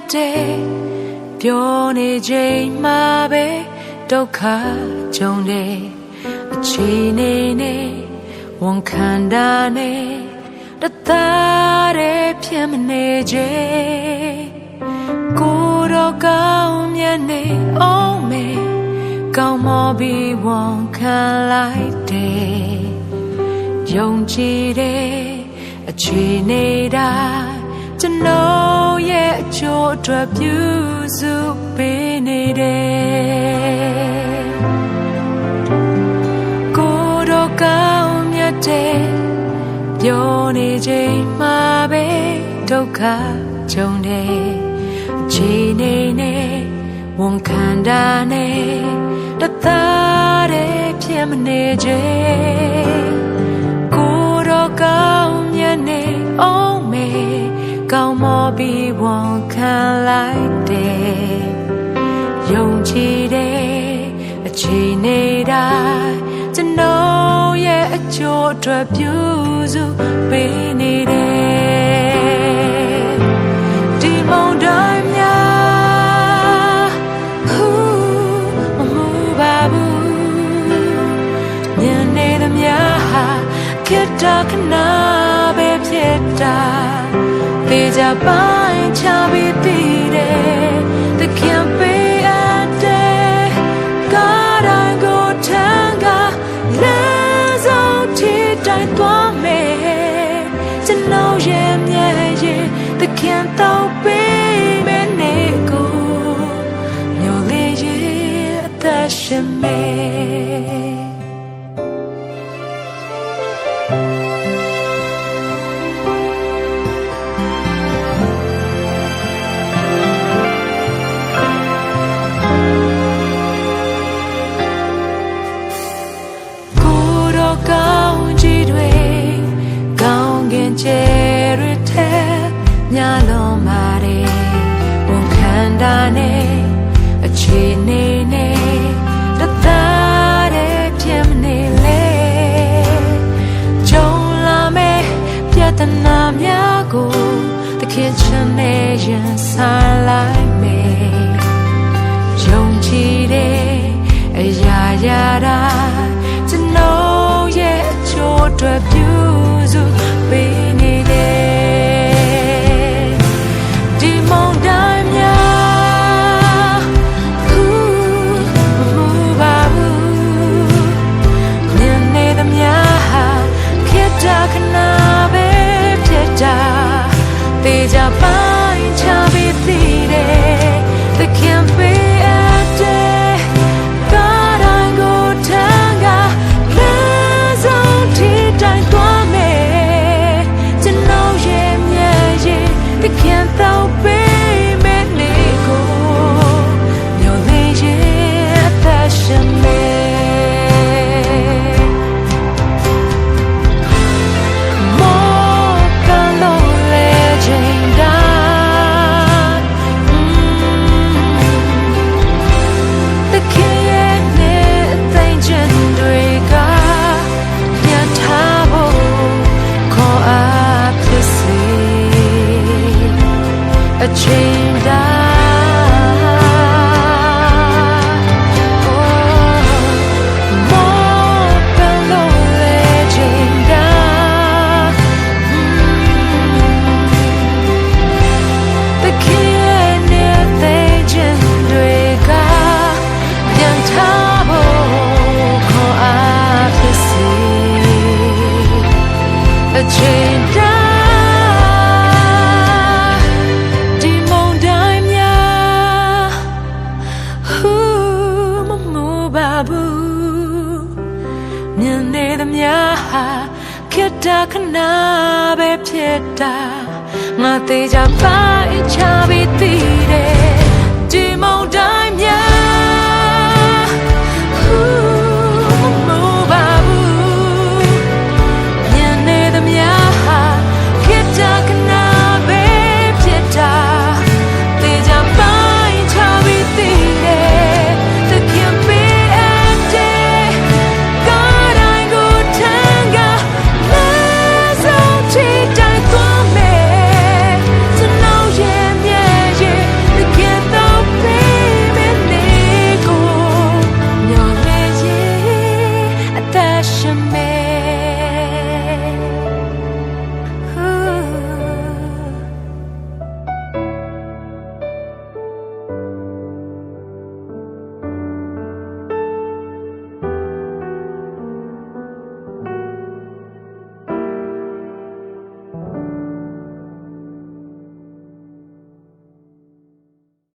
တ်တဲ့ပြောနေချိန်မှာပဲဒုက္ခကြုံတယ်အခြေအနေနဲ့ဝန်ခံတာနဲ့တသားတဲ့ဖြစ်မနေခြင်းကိုယ်တော့ကောင်းမြတ်နေအောင်မေကောင်းမပြီးဝန်ခံလိုက်တယ်ယုံကြည်တဲ့အခြေအနေတိုင်းကျွန်တော်ရဲ့ အကျိုးအတွက်ပြုစုပေးနေတယ်ကိုယ်တော့ကောင်းမြတ်တဲ့ပြောနေချိန်မှာပဲဒုက္ခကြုံတယ်အခြေအနေနဲ့ဝန်ခံတာနဲ့တသားတဲ့ဖြစ်မနေခြင်းကိုယ်တော့ကောင်းမြတ်နေအောင်မေ ကောင်းမပြီးဝန်ခံလိုက်တယ်ယုံကြည်တဲ့အခြေအနေတိုင်းကျွန်တော်ရဲ့အကျိုးအတွက်ပြုစုပေးနေတယ်ဒီမုန်တိုင်းများဟူမမှုပါဘူးမြင်နေသမျှဟာခေတ္တခဏပဲဖြစ်တာပေ ကြပိုင်းချပြီးတည်တယ်သခင်ပေးအပ်တယ်ကားတိုင်းကိုထမ်းကလက်ဆုံးထိတိုင်သွားမယ်ကျွန်တော်ရဲ့မျက်ရည်သခင်တော့ပေးမယ်နေကိုမျိုးလေးရဲ့အသက်ရှင်မယ် လုံးမာတယ်ဝန်ခံတာနဲ့အခြေအနေနဲ့တသားတဲ့ဖြစ်မနေလေကြုံလာမဲ့ပြဿနာများကိုသခင်ချမ်းနဲ့ရင်ဆိုင်လိုက်မယ်ယုံကြည်တဲ့အရာရာတိုင်းကျွန်တော်ရဲ့အချိုးအတွက်ပြု တေချာပို အချိ ပဲဖြစ်တာငါသေးချာပိုင်ချပြီးတည်တယ်ဒီမုန်တို